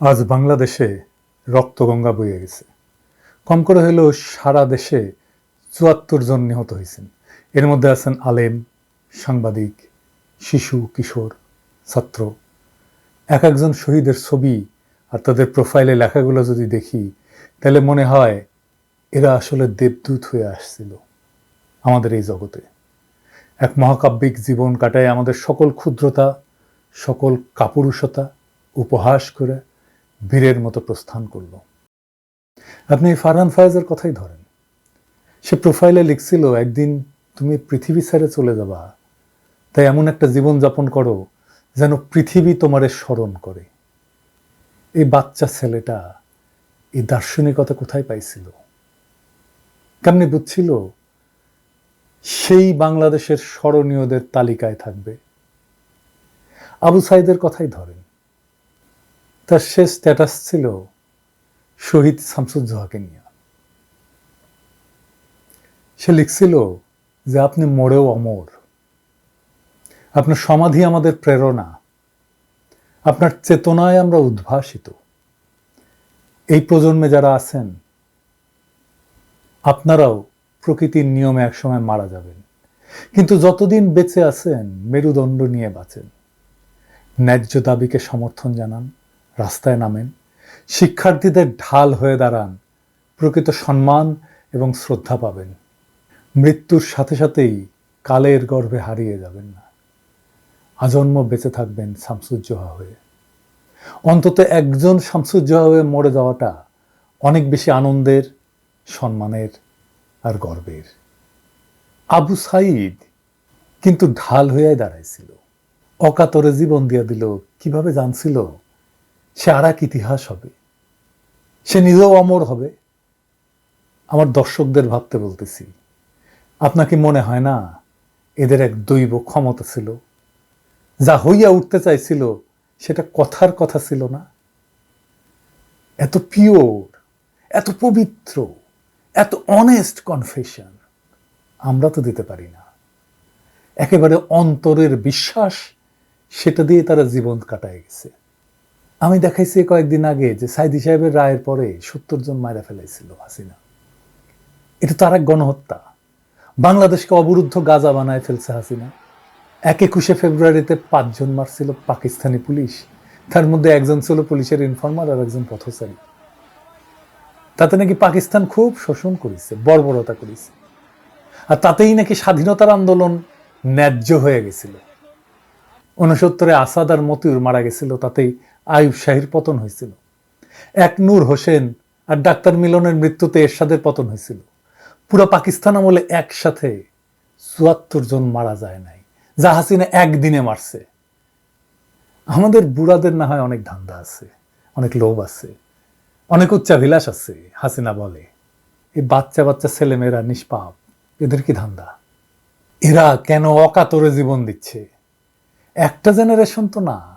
আজ বাংলাদেশে রক্তগঙ্গা বয়ে গেছে। কম করে হলেও সারা দেশে চুয়াত্তর জন নিহত হয়েছেন। এর মধ্যে আছেন আলেম, সাংবাদিক, শিশু, কিশোর, ছাত্র। এক একজন শহীদের ছবি আর তাদের প্রোফাইলে লেখাগুলো যদি দেখি, তাহলে মনে হয় এরা আসলে দেবদূত হয়ে আসছিল আমাদের এই জগতে। এক মহাকাব্যিক জীবন কাটায় আমাদের সকল ক্ষুদ্রতা, সকল কাপুরুষতা উপহাস করে বীরের মতো প্রস্থান করল। আপনি ফারহান ফায়াজের কথাই ধরেন। সে প্রোফাইলে লিখছিল, একদিন তুমি পৃথিবী ছেড়ে চলে যাবা। তাই এমন একটা জীবন যাপন করো যেন পৃথিবী তোমারে স্মরণ করে। এই বাচ্চা ছেলেটা এই দার্শনিকতা কোথায় পাইছিল? কেমনি বুঝছিল? সেই বাংলাদেশের স্মরণীয়দের তালিকায় থাকবে। আবু সাইদের কথাই ধরেন। তার শেষ স্ট্যাটাস ছিল শহীদ শামসুজ্জোহাকে নিয়ে। সে লিখছিল যে, আপনি মোড়েও অমর। আপনার সমাধি আমাদের প্রেরণা। আপনার চেতনায় আমরা উদ্ভাসিত। এই প্রজন্মে যারা আছেন, আপনারাও প্রকৃতির নিয়মে একসময় মারা যাবেন। কিন্তু যতদিন বেঁচে আছেন, মেরুদণ্ড নিয়ে বাঁচেন। ন্যায্য দাবিকে সমর্থন জানান। রাস্তায় নামেন। শিক্ষার্থীদের ঢাল হয়ে দাঁড়ান। প্রকৃত সম্মান এবং শ্রদ্ধা পাবেন। মৃত্যুর সাথে সাথেই কালের গর্ভে হারিয়ে যাবেন না। আজন্ম বেঁচে থাকবেন শামসুজ্জোহা হয়ে। অন্তত একজন শামসুজ্জোহা হয়ে মরে যাওয়াটা অনেক বেশি আনন্দের, সম্মানের আর গর্বের। আবু সাইদ কিন্তু ঢাল হয়ে দাঁড়াইছিল। অকাতরে জীবন দিয়া দিল। কীভাবে জানছিল? সে আর এক ইতিহাস হবে। সে নিজেও অমর হবে। আমার দর্শকদের ভাবতে বলতেছি, আপনাকে মনে হয় না এদের এক দৈব ক্ষমতা ছিল? যা হইয়া উঠতে চাইছিল, সেটা কথার কথা ছিল না? এত পিওর এত পবিত্র, এত অনেস্ট কনফেশন আমরা তো দিতে পারি না। একেবারে অন্তরের বিশ্বাস, সেটা দিয়ে তারা জীবন কাটায় গেছে। আমি দেখাইছি কয়েকদিন আগে যে সাইদি সাহেবের রায়ের পরে সত্তর জন মায়েরা ফেলাইছিল হাসিনা। এটা তো আর এক গণহত্যা। বাংলাদেশকে অবরুদ্ধ গাজা বানায় ফেলছে হাসিনা। এক একুশে ফেব্রুয়ারিতে পাঁচজন মারছিল পাকিস্তানি পুলিশ। তার মধ্যে একজন ছিল পুলিশের ইনফর্মার আর একজন পথচারী। তাতে নাকি পাকিস্তান খুব শোষণ করেছে, বর্বরতা করেছে। আর তাতেই নাকি স্বাধীনতার আন্দোলন ন্যায্য হয়ে গেছিল। উনসত্তরে আসাদ আর মতিউর মারা গেছিল, তাতেই আয়ুব শাহির পতন হয়েছিল। এক নূর হোসেন আর ডাক্তার মিলনের মৃত্যুতে এরশাদের পতন হয়েছিল। পুরো পাকিস্তান আমলে একসাথে চুয়াত্তর জন মারা যায় নাই। যা হাসিনা একদিনে মারছে। আমাদের বুড়াদের না হয় অনেক ধান্দা আছে, অনেক লোভ আছে, অনেক উচ্চাভিলাষ আছে, হাসিনা বলে। এই বাচ্চা বাচ্চা ছেলেমেয়েরা নিষ্পাপ, এদের কি ধান্দা? এরা কেন অকাতরে জীবন দিচ্ছে? একটা জেনারেশন তো না।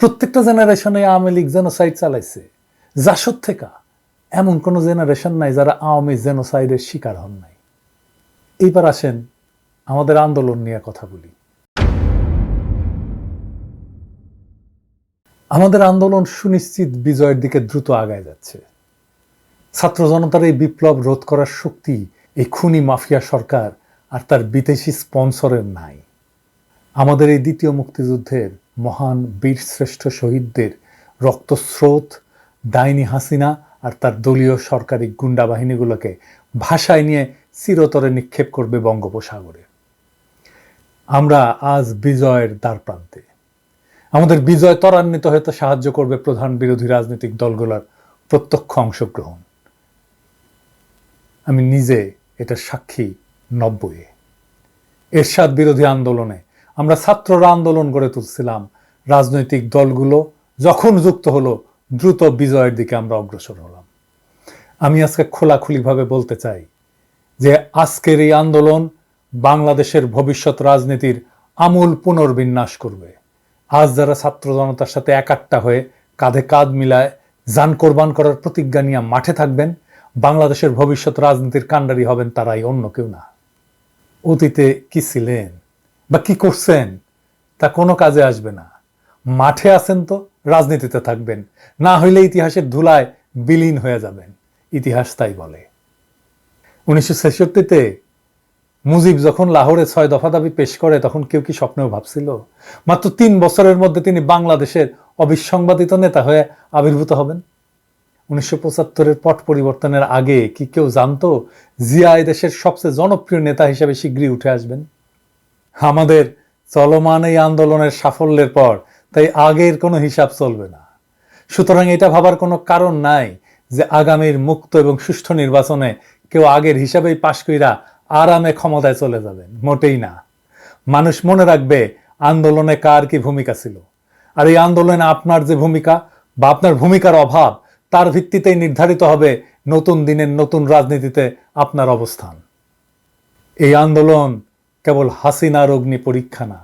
প্রত্যেকটা জেনারেশনে আওয়ামী লীগ জেনোসাইড চালাইছে। জাসদ থেকে এমন কোনো জেনারেশন নাই যারা আওয়ামী জেনোসাইডের শিকার হন নাই। এইবার আসেন আমাদের আন্দোলন নিয়ে কথা বলি। আমাদের আন্দোলন সুনিশ্চিত বিজয়ের দিকে দ্রুত আগায় যাচ্ছে। ছাত্র জনতার এই বিপ্লব রোধ করার শক্তি এই খুনি মাফিয়া সরকার আর তার বিদেশি স্পন্সরের নাই। আমাদের এই দ্বিতীয় মুক্তিযুদ্ধের মহান বীরশ্রেষ্ঠ শহীদদের রক্তস্রোত, ডাইনি হাসিনা আর তার দলীয় সরকারি গুন্ডা বাহিনীগুলোকে ভাষায় নিয়ে চিরতরে নিক্ষেপ করবে বঙ্গোপসাগরে। আমরা আজ বিজয়ের দ্বার প্রান্তে আমাদের বিজয় ত্বরান্বিত হতে সাহায্য করবে প্রধান বিরোধী রাজনৈতিক দলগুলোর প্রত্যক্ষ অংশগ্রহণ। আমি নিজে এটার সাক্ষী নব্বইয়ে। এরশাদ বিরোধী আন্দোলনে আমরা ছাত্ররা আন্দোলন গড়ে তুলছিলাম। রাজনৈতিক দলগুলো যখন যুক্ত হলো, দ্রুত বিজয়ের দিকে আমরা অগ্রসর হলাম। আমি আজকে খোলাখুলিভাবে বলতে চাই যে আজকের এই আন্দোলন বাংলাদেশের ভবিষ্যৎ রাজনীতির আমূল পুনর্বিন্যাস করবে। আজ যারা ছাত্র জনতার সাথে একাট্টা হয়ে কাঁধে কাঁধ মিলায় যান কোরবান করার প্রতিজ্ঞা নিয়ে মাঠে থাকবেন, বাংলাদেশের ভবিষ্যৎ রাজনীতির কাণ্ডারি হবেন তারাই, অন্য কেউ না। অতীতে কি ছিলেন? বা কি করছেন? তা কোনো কাজে আসবে না। মাঠে আছেন তো, রাজনীতিতে থাকবেন। না হইলে ইতিহাসের ধুলায় বিলীন হয়ে যাবেন। ইতিহাস তাই বলে। উনিশশো ছেষট্টিতে মুজিব যখন লাহোরে ছয় দফা দাবি পেশ করে, তখন কেউ কি স্বপ্নেও ভাবছিল? মাত্র তিন বছরের মধ্যে তিনি বাংলাদেশের অবিসংবাদিত নেতা হয়ে আবির্ভূত হবেন। উনিশশো পঁচাত্তরের পট পরিবর্তনের আগে কি কেউ জানতো, জিয়া দেশের সবচেয়ে জনপ্রিয় নেতা হিসেবে শীঘ্রই উঠে আসবেন? আমাদের চলমান এই আন্দোলনের সাফল্যের পর, তাই আগের কোনো হিসাব চলবে না। সুতরাং এটা ভাবার কোনো কারণ নাই যে আগামীর মুক্ত এবং সুষ্ঠু নির্বাচনে কেউ আগের হিসাবেই পাশ কইরা আরামে ক্ষমতায় চলে যাবেন। মোটেই না। মানুষ মনে রাখবে, আন্দোলনে কার কি ভূমিকা ছিল। আর এই আন্দোলনে আপনার যে ভূমিকা বা আপনার ভূমিকার অভাব, তার ভিত্তিতেই নির্ধারিত হবে নতুন দিনের নতুন রাজনীতিতে আপনার অবস্থান। এই আন্দোলন কেবল হাসিনার অগ্নি পরীক্ষা না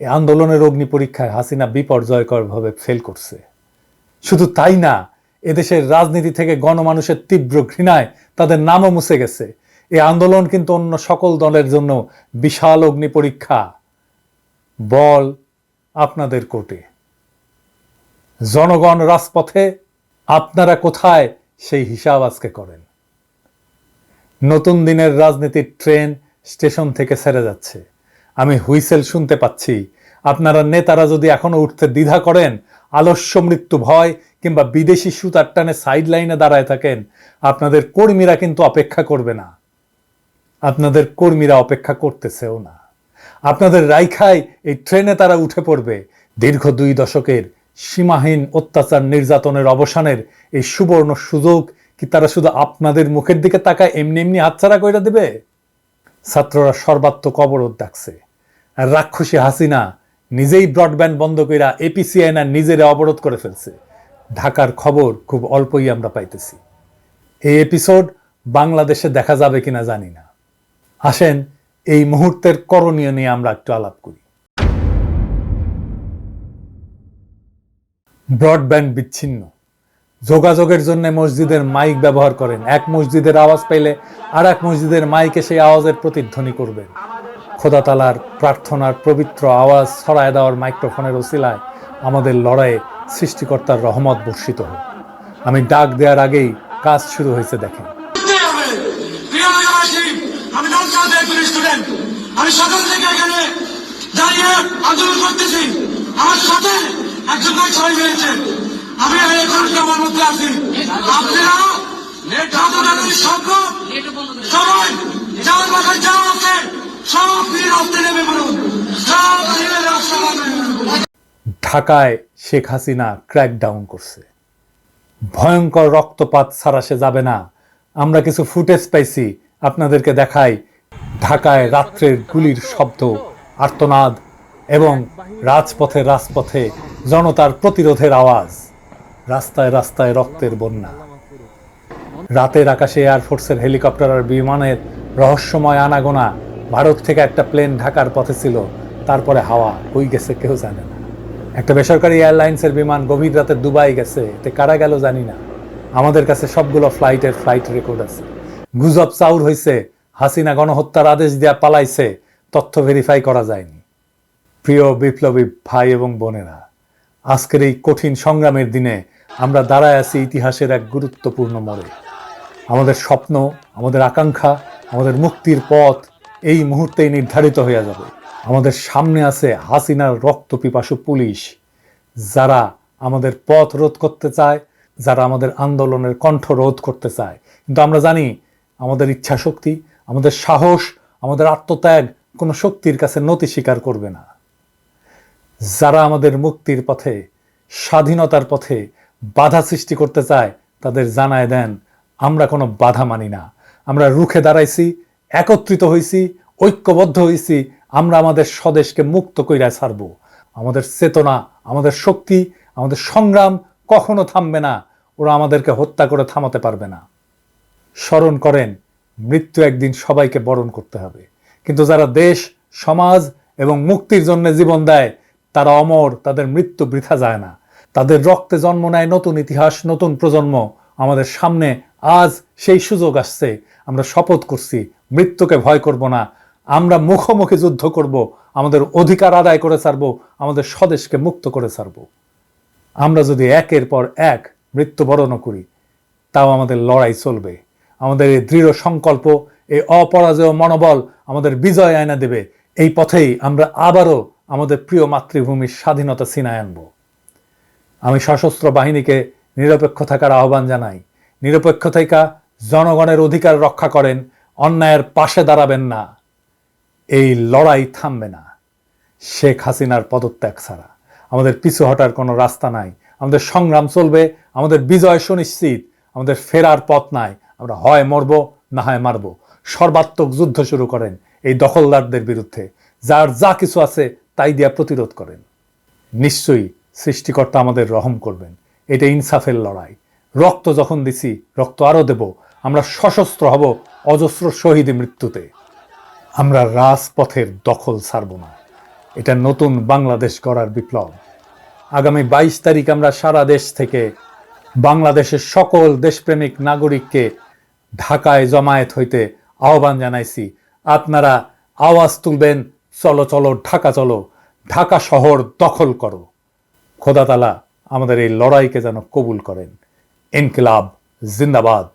এই আন্দোলনের অগ্নি পরীক্ষায় হাসিনা বিপর্যয়করভাবে ফেল করছে। শুধু তাই না, এদেশের রাজনীতি থেকে গণমানুষের তীব্র ঘৃণায় তাদের নামও মুছে গেছে। এই আন্দোলন কিন্তু অন্য সকল দলের জন্য বিশাল অগ্নি পরীক্ষা। বল আপনাদের কোর্টে। জনগণ রাজপথে, আপনারা কোথায় সেই হিসাব আজকে করেন। নতুন দিনের রাজনীতির ট্রেন স্টেশন থেকে ছেড়ে যাচ্ছে। আমি হুইসেল শুনতে পাচ্ছি। আপনারা নেতারা যদি এখনও উঠতে দ্বিধা করেন, আলস্য মৃত্যু ভয় কিংবা বিদেশি সুতার টানে সাইড লাইনে দাঁড়ায় থাকেন, আপনাদের কর্মীরা কিন্তু অপেক্ষা করবে না। আপনাদের কর্মীরা অপেক্ষা করতেছেও না। আপনাদের রাইখায় এই ট্রেনে তারা উঠে পড়বে। দীর্ঘ দুই দশকের সীমাহীন অত্যাচার নির্যাতনের অবসানের এই সুবর্ণ সুযোগ কি তারা শুধু আপনাদের মুখের দিকে তাকায় এমনি এমনি হাতছাড়া করে দেবে? ছাত্ররা সর্বাত্মক অবরোধ ডাকছে। আর রাক্ষসী হাসিনা নিজেই ব্রডব্যান্ড বন্ধ কইরা এপিসিআই না নিজেরা অবরোধ করে ফেলছে। ঢাকার খবর খুব অল্পই আমরা পাইতেছি। এই এপিসোড বাংলাদেশে দেখা যাবে কিনা জানি না। আসেন, এই মুহূর্তের করণীয় নিয়ে আমরা একটু আলাপ করি। ব্রডব্যান্ড বিচ্ছিন্ন। যোগাযোগের জন্য মসজিদের মাইক ব্যবহার করেন। এক মসজিদের আওয়াজ পাইলে আর এক মসজিদের মাইকে সেই আওয়াজের প্রতিধ্বনি করবেন। খোদা তালার প্রার্থনার পবিত্র আওয়াজ ছড়ায় দেওয়ার মাইক্রোফোনের ওসিলায় আমাদের লড়াইয়ে সৃষ্টিকর্তার রহমত বর্ষিত হোক। আমি ডাক দেওয়ার আগেই কাজ শুরু হয়েছে, দেখেন। আমি সকাল থেকে এখানে দাঁড়িয়ে আন্দোলন করতেছি। আমার সাথে একজন ভাই ছয় হয়েছে। আমি এখন আমার মধ্যে আছি। আপনারা সরকার সবাই যার বাসায় যা ঢাকায় শেখ হাসিনা ক্র্যাকডাউন করছে। ভয়ঙ্কর রক্তপাত ছাড়া সে যাবে না। আমরা কিছু ফুটেজ পাইছি, আপনাদেরকে দেখাই। ঢাকায় রাত্রের গুলির শব্দ, আর্তনাদ এবং রাজপথে রাজপথে জনতার প্রতিরোধের আওয়াজ। রাস্তায় রাস্তায় রক্তের বন্যা। রাতের আকাশে এয়ারফোর্সের হেলিকপ্টার আর বিমানের রহস্যময় আনাগোনা ভারত থেকে একটা প্লেন ঢাকার পথে ছিল, তারপরে হাওয়া কই গেছে, কেউ জানে না। একটা বেসরকারি এয়ারলাইন্সের বিমান গভীর রাতে দুবাই গেছে, এতে কারা গেল জানি না। আমাদের কাছে সবগুলো ফ্লাইটের ফ্লাইট রেকর্ড আছে। গুজব চাউর হয়েছে হাসিনা গণহত্যার আদেশ দেয়া পালাইছে, তথ্য ভেরিফাই করা যায়নি। প্রিয় বিপ্লবী ভাই এবং বোনেরা, আজকের এই কঠিন সংগ্রামের দিনে আমরা দাঁড়ায় আছি ইতিহাসের এক গুরুত্বপূর্ণ মোড়ে। আমাদের স্বপ্ন, আমাদের আকাঙ্ক্ষা, আমাদের মুক্তির পথ এই মুহূর্তেই নির্ধারিত হয়ে যাবে। আমাদের সামনে আছে হাসিনার রক্ত পিপাসু পুলিশ। যারা আমাদের পথ রোধ করতে চায়, যারা আমাদের আন্দোলনের কণ্ঠ রোধ করতে চায়। কিন্তু আমরা জানি, আমাদের ইচ্ছা শক্তি আমাদের সাহস, আমাদের আত্মত্যাগ কোনো শক্তির কাছে নতি স্বীকার করবে না। যারা আমাদের মুক্তির পথে, স্বাধীনতার পথে বাধা সৃষ্টি করতে চায়, তাদের জানায় দেন, আমরা কোনো বাধা মানি না। আমরা রুখে দাঁড়াইছি, একত্রিত হইছি, ঐক্যবদ্ধ হইছি, আমরা আমাদের স্বদেশকে মুক্ত কইরা ছাড়ব। আমাদের চেতনা, আমাদের শক্তি, আমাদের সংগ্রাম কখনো থামবে না। ওরা আমাদেরকে হত্যা করে থামাতে পারবে না। স্মরণ করেন, মৃত্যু একদিন সবাইকে বরণ করতে হবে। কিন্তু যারা দেশ, সমাজ এবং মুক্তির জন্য জীবন দেয়, তারা অমর, তাদের মৃত্যু বৃথা যায় না। তাদের রক্তে জন্ম নেয় নতুন ইতিহাস, নতুন প্রজন্ম। আমাদের সামনে আজ সেই সুযোগ আসছে। আমরা শপথ করছি, মৃত্যুকে ভয় করব না। আমরা মুখোমুখি যুদ্ধ করব, আমাদের অধিকার আদায় করে ছাড়বো, আমাদের স্বদেশকে মুক্ত করে ছাড়বো। আমরা যদি একের পর এক মৃত্যুবরণও করি, তাও আমাদের লড়াই চলবে। আমাদের এই দৃঢ় সংকল্প, এই অপরাজয় মনোবল আমাদের বিজয় আয়না দেবে। এই পথেই আমরা আবারও আমাদের প্রিয় মাতৃভূমির স্বাধীনতা ছিনায় আনব। আমি সশস্ত্র বাহিনীকে নিরপেক্ষ থাকার আহ্বান জানাই। নিরপেক্ষ থাকা জনগণের অধিকার রক্ষা করেন, অন্যায়ের পাশে দাঁড়াবেন না। এই লড়াই থামবে না। শেখ হাসিনার পদত্যাগ ছাড়া। আমাদের পিছু হটার কোনো রাস্তা নাই। আমাদের সংগ্রাম চলবে, আমাদের বিজয় সুনিশ্চিত, আমাদের ফেরার পথ নাই। আমরা হয় মরব, না হয় মারব। সর্বাত্মক যুদ্ধ শুরু করেন এই দখলদারদের বিরুদ্ধে। যার যা কিছু আছে তাই দিয়া প্রতিরোধ করেন। নিশ্চয়ই সৃষ্টিকর্তা আমাদের রহম করবেন। এটা ইনসাফের লড়াই। রক্ত যখন দিছি, রক্ত আরও দেব। আমরা সশস্ত্র হব অজস্র শহীদ মৃত্যুতে। আমরা রাজপথের দখল ছাড়ব না। এটা নতুন বাংলাদেশ গড়ার বিপ্লব। আগামী বাইশ তারিখ আমরা সারা দেশ থেকে বাংলাদেশের সকল দেশপ্রেমিক নাগরিককে ঢাকায় জমায়েত হইতে আহ্বান জানাইছি। আপনারা আওয়াজ তুলবেন, চলো চলো, ঢাকা চলো। ঢাকা শহর দখল করো। খোদাতালা আমাদের এই লড়াইকে যেন কবুল করেন। ইনকিলাব, জিন্দাবাদ,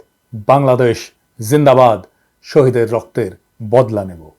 বাংলাদেশ, জিন্দাবাদ, শহীদের রক্তের বদলা নেব।